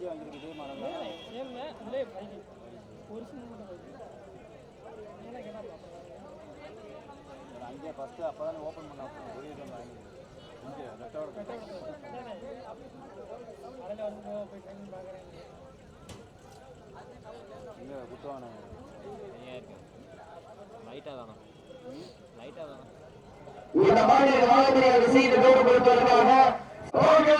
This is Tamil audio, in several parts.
குஞ்சு வாங்கியிருக்கு இதே மாடல் ஒரு அங்கே ஃபஸ்ட்டு அப்போ தானே ஓப்பன் பண்ண ஒரே டைம் வாங்கி இங்கே ரெட்டோட இங்கே குத்துவானே. லைட்டாக தானே. லைட்டாக தானே. இந்த மாதிரி வாழக்கூடிய விஷயத்தை தூரப்படுத்துவதற்காக ಿಗೆ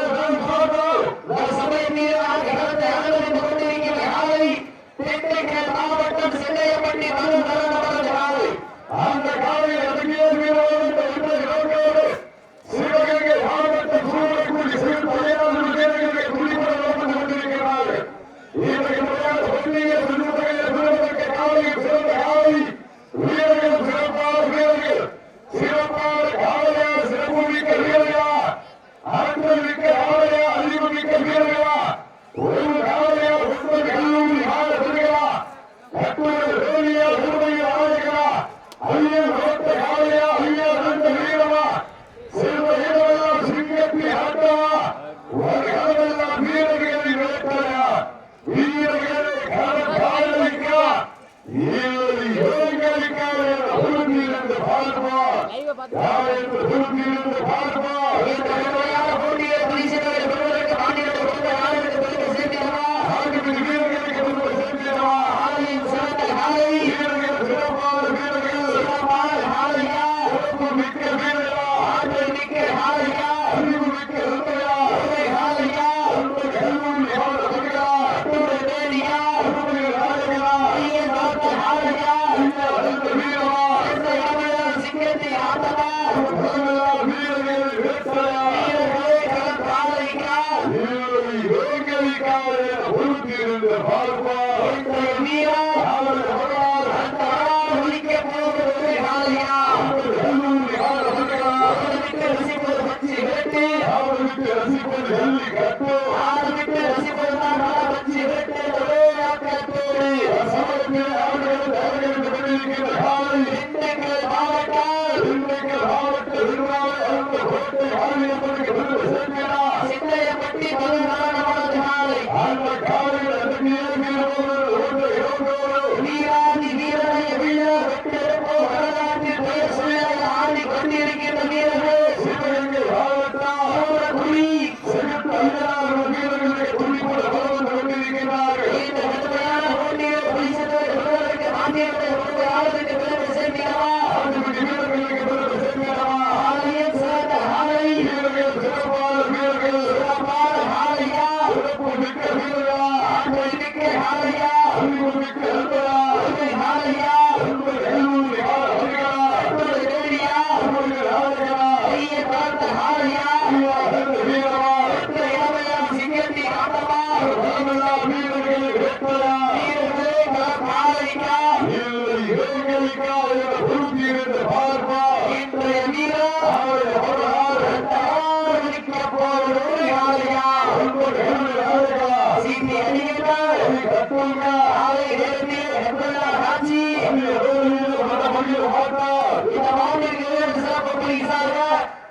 ஆண்கள் காவலில்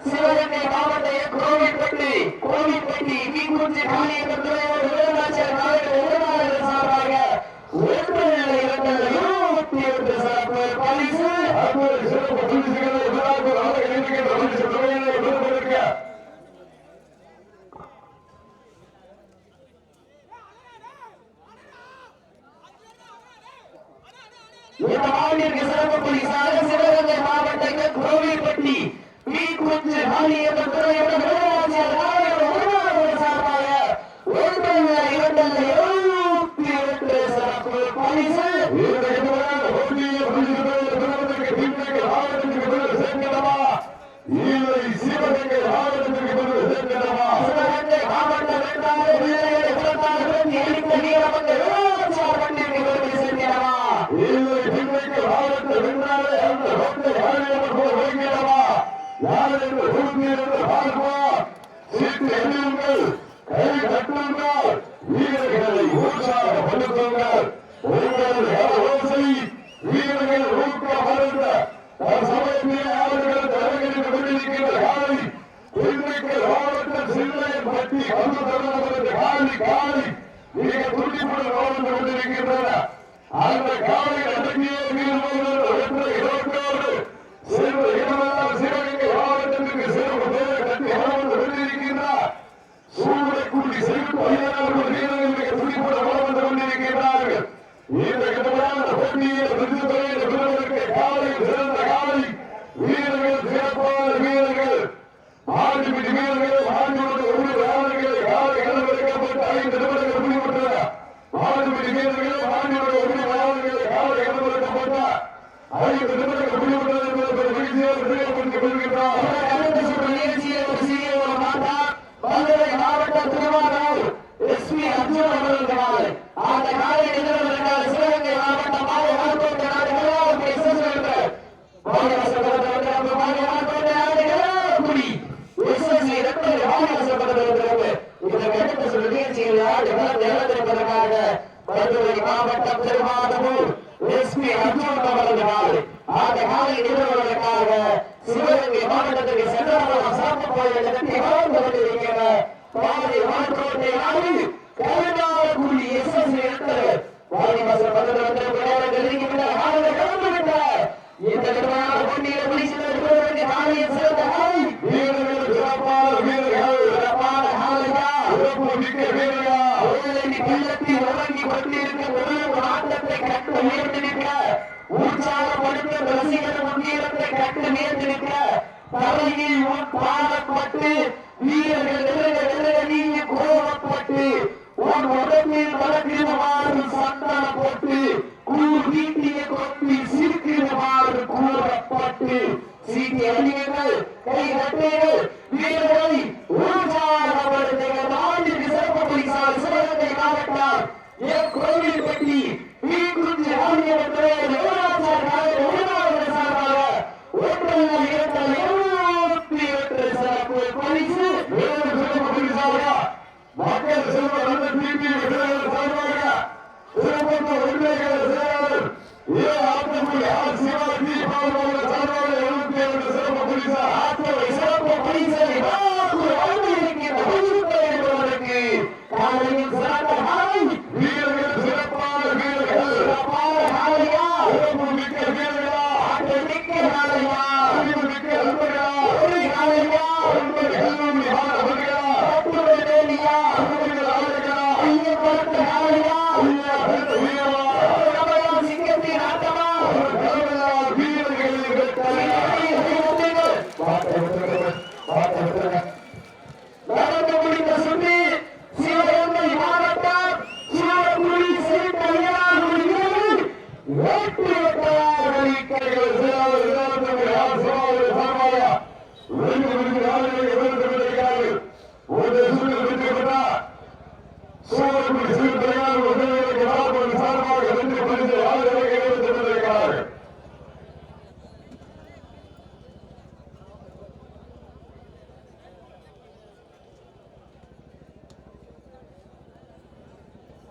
சிவகங்கை மாவட்ட கோவில்பட்டி கோவில்பட்டி மீன்குஞ்சி காலியம் இந்த ஆண்டிற்கு சிறப்பு பரிசாக சிவகங்கை மாவட்டங்கள் கோவில்பட்டி மீ குஞ்சு காளியம்மன் துறையோட சார்பாக ஒன்றல்ல இரண்டல்ல ஏழு பாருங்கள் Yeah. எப்படி அவமானப்பட்டது என்கிறது இந்த கட்டத்தில் நிகழ்ச்சியில் எவ்வளவு தேர்ந்தெடுப்பதற்காக மதுரை மாவட்ட திருவாதமூர் எஸ்பி அர்ஜுன் அவர்களால் அந்த காலை நிறுவனங்களுக்காக மாவட்டத்திற்கு சென்றாலும் சாப்பிட்டு போய் நடத்தி இருக்கவில்லை உள்ளத்தில் உறங்கி கொண்டிருக்கும் ஒரு ஆட்டத்தை கட்டு உயர்ந்து நிற்க உற்சாகப்படுத்த ரசிகர் முன்னேறத்தை கட்டு நேர்ந்து நிற்க தலையில் பாடப்பட்டு வீரர்கள் நீங்க கோபப்பட்டு உன் உடம்பில் வளர்கிறவாறு சந்தானம் போட்டு கூழ் வீட்டியை கொண்டு சிரிக்கிறவாறு கூறப்பட்டு சீட்டி அறியுங்கள் கை கட்டுங்கள் Yeah.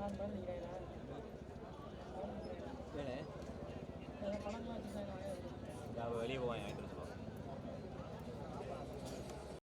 บ้านบ้านนี้ได้นะ